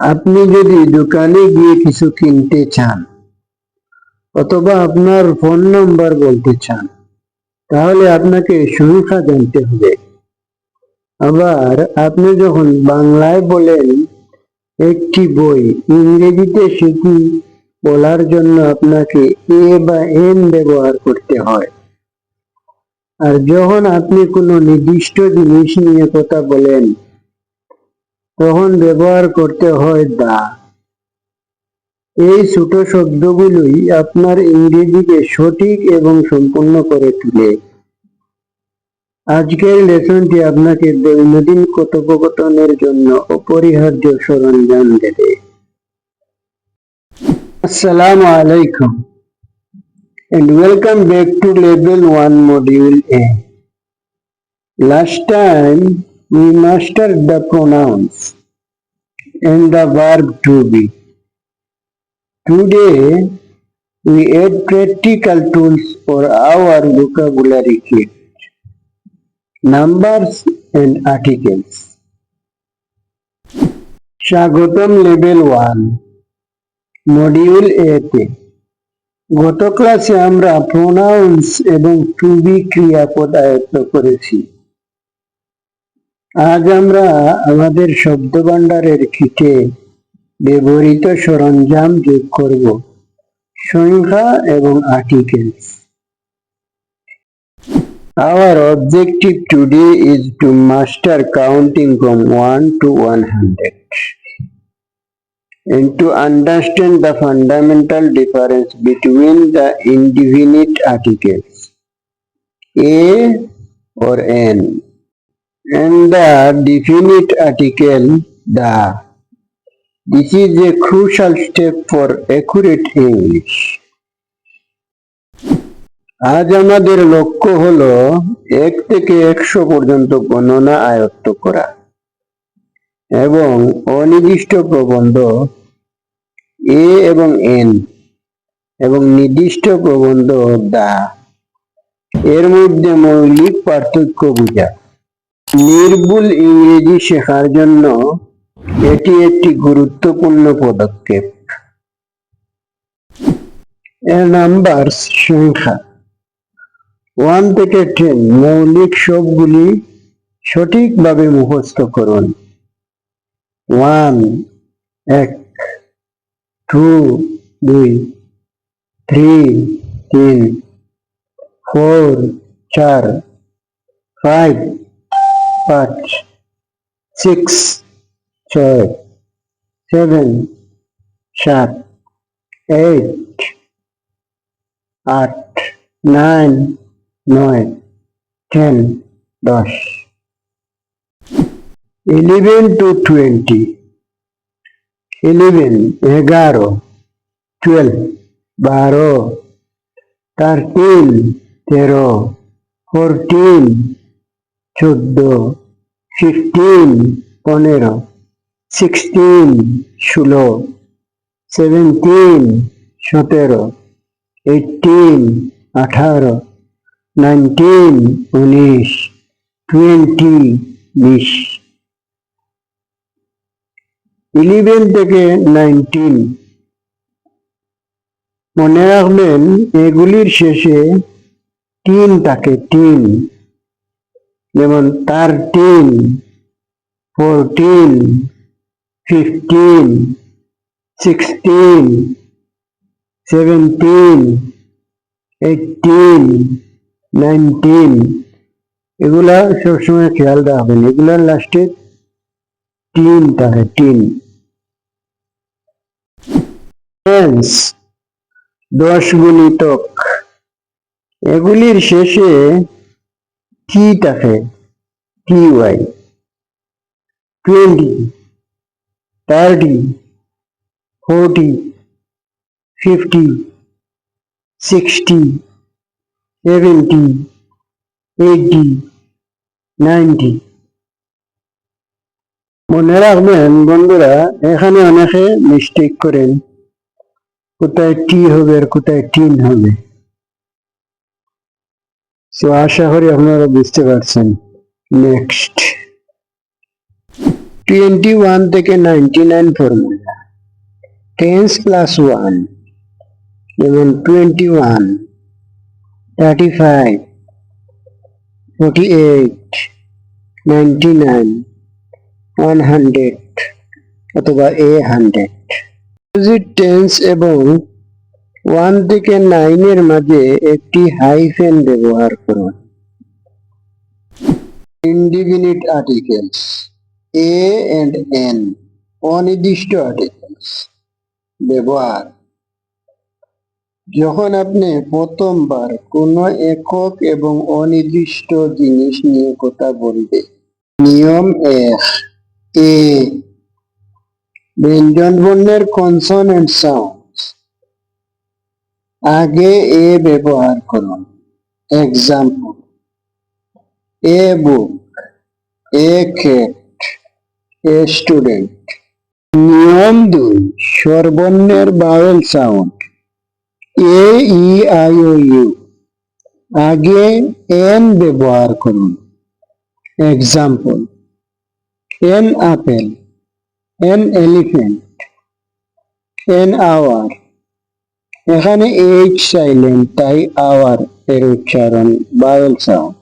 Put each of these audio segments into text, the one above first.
আপনি যদি দোকানে গিয়ে কিছু কিনতে চান, অথবা আপনার ফোন নাম্বার বলতে চান, তাহলে আপনাকে সংখ্যা জানতে হবে। আবার আপনি যখন বাংলায় বলেন, একটি বই ইংরেজিতে সেটি বলার জন্য আপনাকে এ বা এন ব্যবহার করতে হয়। আর যখন আপনি কোনো নির্দিষ্ট জিনিস নিয়ে কথা বলেন তখন ব্যবহার করতে হয় দা এই ছোট শব্দগুলোই আপনার ইংরেজিকে সঠিক এবং সম্পূর্ণ করে তোলে। আজকের লেসনটি আপনাকে দৈনন্দিন কথোপকথনের জন্য অপরিহার্য সরঞ্জাম দেবে। আসসালামু আলাইকুম and welcome back to level 1 module A. Last time we mastered the pronouns and the verb to be. Today we add practical tools for our vocabulary kit. Numbers and articles. স্বাগতম লেভেল ওয়ান মডিউল এ গত ক্লাসে আমরা pronounce এবং two B ক্রিয়াপদ আয়ত্ত করেছি আজ আমরা আমাদের শব্দ ভান্ডারের খিটে ব্যবহৃত সরঞ্জাম যোগ করব, সংখ্যা এবং article our objective today is to master counting from one to one hundred into understand the fundamental difference between the indefinite articles a or an and the definite article, the. This is a crucial step for accurate English. আজ আমাদের লক্ষ্য হলো এক থেকে একশো পর্যন্ত গণনা আয়ত্ত করা এবং অনির্দিষ্ট প্রবন্ধ এ এবং এন এবং নির্দিষ্ট প্রবন্ধ দা এর মধ্যে মৌলিক পার্থক্য বোঝা নির্ভুল ইংরেজি শেখার জন্য এটি একটি গুরুত্বপূর্ণ পদক্ষেপ। এর নাম্বার সংখ্যা। ওয়ান থেকে টেন মৌলিক সবগুলি সঠিকভাবে মুখস্থ করুন। ওয়ান, এক, টু, দুই, থ্রি, তিন, ফোর, চার, ফাইভ পাঁচ সিক্স ছয় সেভেন সাত এইট আট নাইন নয় টেন দশ। ইলেভেন টু টোয়েন্টি ইলেভেন এগারো টুয়েলভ বারো থার্টিন তেরো ফোরটিন চোদ্দ ফিফটিন পনেরো সিক্সটিন ষোলো সেভেন্টিন সতেরো এইটিন আঠারো নাইনটিন উনিশ টোয়েন্টি বিশ। ইলেভেন থেকে নাইনটিন মনে রাখবেন, এগুলির শেষে তিন থাকে, তিন। যেমন thirteen fourteen fifteen sixteen seventeen eighteen nineteen এগুলা সবসময় খেয়াল রাখবেন। এগুলার লাস্টে তিন থাকে টেন্স দশ গুণিতক। এগুলির শেষে কি থাকে T Y twenty thirty forty fifty sixty seventy eighty ninety মনে রাখবেন, বন্ধুরা, এখানে অনেকে মিস্টেক করেন। কোথায় টি হবে আর কোথায় টিন হবে। তো আশা করি আপনারা বুঝতে পারছেন। নেক্সট টোয়েন্টি ওয়ান থেকে ninety nine formula tens plus one যেমন twenty one thirty five forty eight ninety nine one hundred অথবা এ হান্ড্রেড টেন্স এবং ওয়ান থেকে নাইনের মাঝে একটি হাইফেন ব্যবহার করুন। Indefinite articles a and an অনির্দিষ্ট আর্টিকেলস, ব্যবহার। যখন আপনি প্রথমবার কোনো একক এবং অনির্দিষ্ট জিনিস নিয়ে কথা বলবে নিয়ম এক এ ব্যঞ্জন বর্ণের কনসোনেন্ট সাউন্ড আগে এ ব্যবহার করুন। Example a book a cat a student নিয়ম দুই স্বরবর্ণের vowel sound A E I O U আগে এন ব্যবহার করুন। Example an apple an elephant an hour এখানে এইচ সাইলেন্ট তাই আওয়ার এর উচ্চারণ vowel sound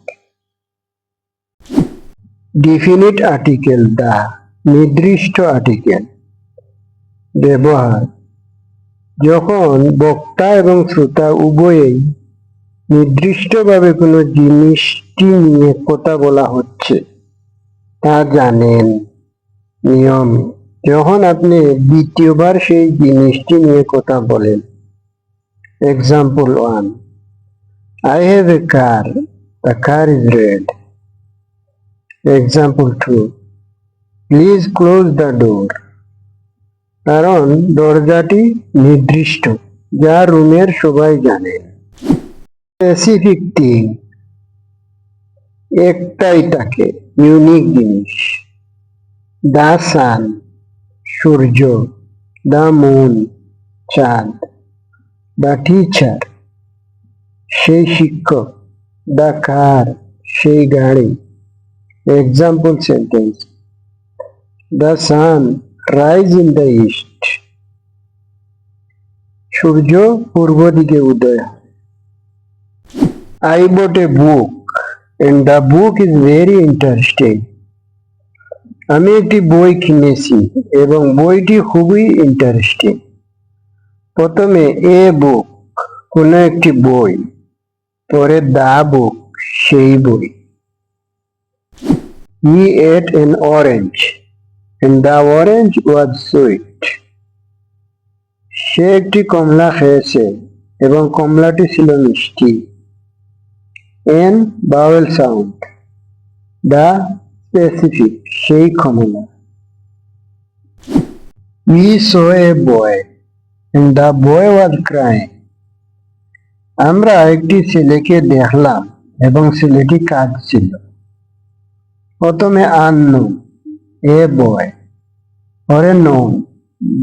definite article the নির্দিষ্ট আর্টিকেল ব্যবহার। যখন বক্তা এবং শ্রোতা উভয়েই নির্দিষ্টভাবে কোনো জিনিসটি নিয়ে কথা বলা হচ্ছে, তা জানেন। নিয়ম। যখন আপনি দ্বিতীয়বার সেই জিনিসটি নিয়ে কথা বলেন example one I have a car the car is red example two please close the door কারণ দরজাটি নির্দিষ্ট, যা রুমের সবাই জানেন স্পেসিফিক থিং একটাই তাকে। ইউনিক জিনিস। দা সান সূর্য। দা মুন চাঁদ। দা টিচার সেই শিক্ষক দা কার, সেই গাড়ি। Example sentence the sun rise in the east সূর্য পূর্ব দিকে উদয় I bought a book and the book is very interesting আমি একটি বই কিনেছি, এবং বইটি খুবই ইন্টারেস্টিং প্রথমে এ বুক, কোনো একটি বই, পরে দা বুক, সেই বই। He ate an orange and the orange was sweet. সে একটি কমলা খেয়েছে এবং কমলাটি ছিল মিষ্টি। An vowel sound the specific, সেই কমলা। We saw a boy the boy was crying. আমরা একটি ছেলেকে দেখলাম এবং ছেলেটি কাঁদছিল। প্রথমে আন্নু, এ বয় পরে নোন,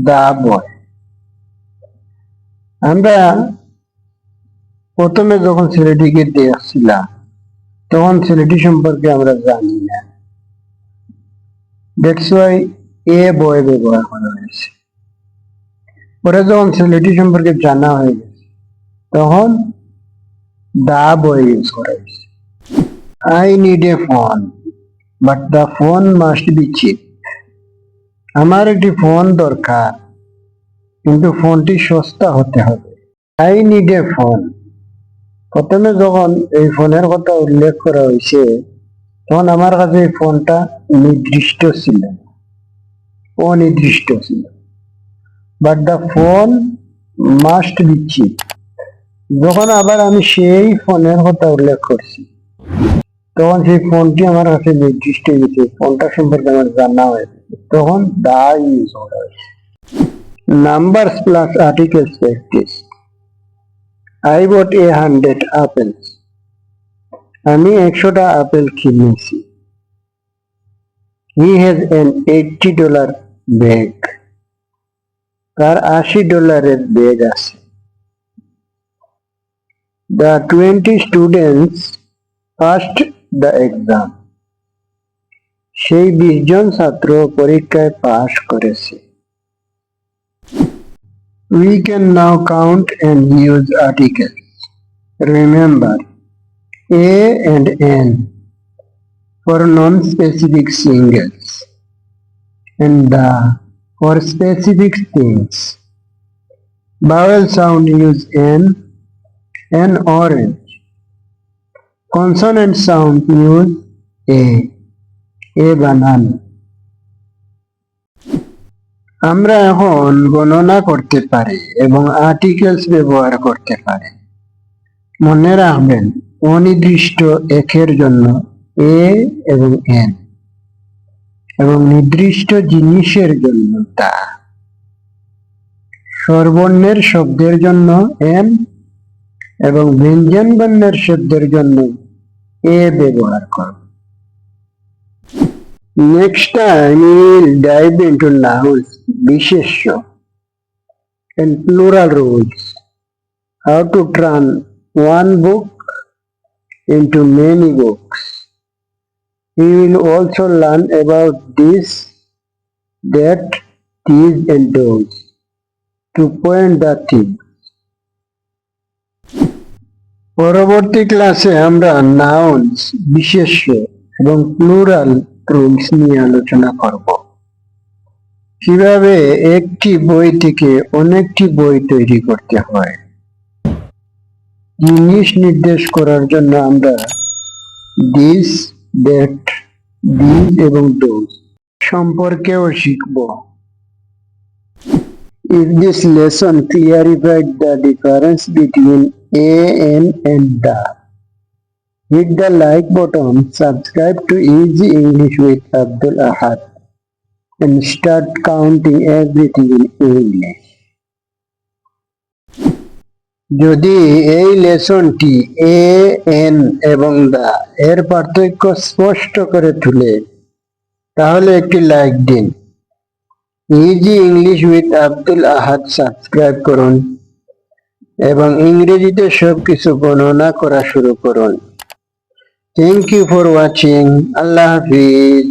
দা বয় আমরা প্রথমে যখন ছেলেটিকে দেখছিলাম, তখন ছেলেটি সম্পর্কে আমরা জানি না। ওয়াই এ বয় ব্যবহার করা হয়েছে। পরে যখন ছেলেটি সম্পর্কে জানা হয়ে গেছে, তখন দা বয় ইউজ করা হয়েছে I need a phone but the phone must be cheap আমার একটি ফোন দরকার, কিন্তু ফোনটি সস্তা হতে হবে। আই নিড এ ফোন প্রথমে যখন এই ফোনের কথা উল্লেখ করা হয়েছে, তখন আমার কাছে এই ফোনটা নির্দিষ্ট ছিল অনির্দিষ্ট ছিল। But the phone must be cheap যখন আবার আমি সেই ফোনের কথা উল্লেখ করছি, তখন সেই ফোনটি আমার কাছে নির্দিষ্ট হয়ে গেছে ফোনটা সম্পর্কে আমার জানা হয়েছে। তখন দা ইউজ করা হয়েছে। Number plus articles practice I bought a hundred apples আমি একশোটা আপেল কিনেছি। He has an eighty dollar bag তার আশি ডলারের বেগ আছে। The twenty students first the exam সেই বিশ জন ছাত্র পরীক্ষায় পাশ করেছে। We can now count and nouns article remember a and an for non specific singles and the for specific things. Vowel sound use N and orange. Consonant sound use A. A banana. আমরা এখন গণনা করতে পারি এবং articles ব্যবহার করতে পারি মনে রাখবেন অনির্দিষ্ট একের জন্য এ এবং এন এবং নির্দিষ্ট জিনিসের জন্য তা। সর্বণ্যের শব্দের জন্য এম এবং ব্যঞ্জন বর্ণের শব্দের জন্য এ ব্যবহার কর। Next time will dive into nouns বিশেষ and plural turn one book into many books We will also learn about this, that, these and those to point the thing. পরবর্তী ক্লাসে আমরা নাউন্স বিশেষ্য এবং প্লুরাল রুলস নিয়ে আলোচনা করব কীভাবে একটি বই থেকে অনেকটি বই তৈরি করতে হয় জিনিস নির্দেশ করার জন্য আমরা দিস দ্যাট দিস এবং দোজ সম্পর্কেও শিখব If this lesson clarified the difference between N and the, hit the like button, subscribe to Easy English with Abdul Ahad, and start counting everything in English. যদি এই লেসনটি এ, N এবং দা এর পার্থক্য স্পষ্ট করে তুলে, তাহলে একটি লাইক দিন। Easy English with Abdul Ahad subscribe করুন এবং ইংরেজিতে সবকিছু গণনা করা শুরু করুন। থ্যাংক ইউ ফর ওয়াচিং আল্লাহ হাফিজ।